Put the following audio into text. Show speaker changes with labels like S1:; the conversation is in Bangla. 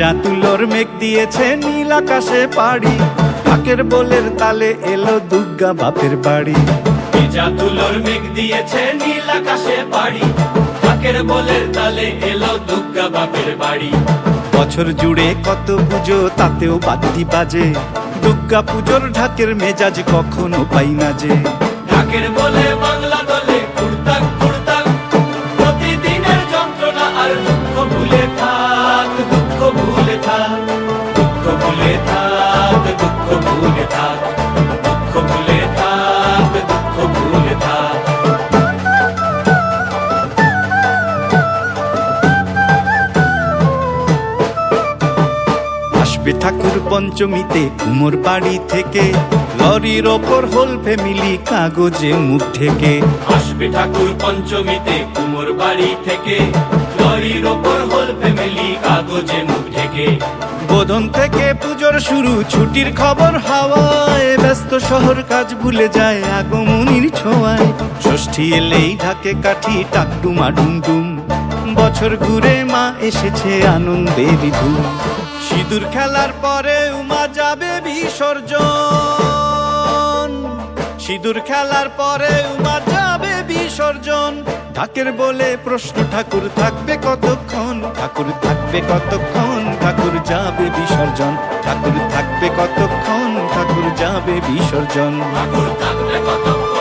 S1: তুলোর মেঘ দিয়েছে নীল আকাশে পাড়ি। বোলের তালে এলো দুর্গা বাপের বাড়ি।
S2: ভেজা তুলোর মেঘ দিয়েছে নীল আকাশে পাড়ি। ঢাকের বলের তালে এলো দুর্গা বাপের বাড়ি।
S1: বছর জুড়ে কত পুজো তাতেও বাদ্যি বাজে। দুর্গা পুজোর ঢাকের মেজাজ কখনো পাই না যে।
S2: ঢাকের বলে বাংলা দলে কুড়তাক কুড়তাক। প্রতিদিনের যন্ত্রণা আর দুঃখ ভুলে ভুলে থাক দুঃখ ভুলে থাক দুঃখ ভুলে থাক দুঃখ ভুলে থাক।
S1: আসবে ঠাকুর পঞ্চমীতে কুমোর বাড়ি থেকে লরির ওপর হোল ফ্যামিলি কাগজে মুখ থেকে
S2: আসবে ঠাকুর পঞ্চমীতে কুমোর বাড়ি থেকে লরির ওপর হল ফ্যামিলি কাগজে মুখ ঢেকে।
S1: বোধন থেকে পুজোর শুরু, ছুটির খবর হাওয়ায় ব্যস্ত শহর কাজ ভুলে যায় আগমনির ছোঁয়ায়। ষষ্ঠী এলেই ঢাকে কাঠি, টাকটুমা ডুমডুম। বছর ঘুরে মা এসেছে আনন্দের ধুম সিঁদুর খেলার পরে উমা যাবে বিসর্জন। সিঁদুর খেলার পরে উমা যাবে বিসর্জন। ঢাকের বলে প্রশ্ন, ঠাকুর থাকবে কতক্ষণ? ঠাকুর থাকবে কতক্ষণ? ঠাকুর যাবে বিসর্জন। ঠাকুর থাকবে কতক্ষণ? ঠাকুর যাবে বিসর্জন।
S2: ঠাকুর থাকবে কতক্ষণ?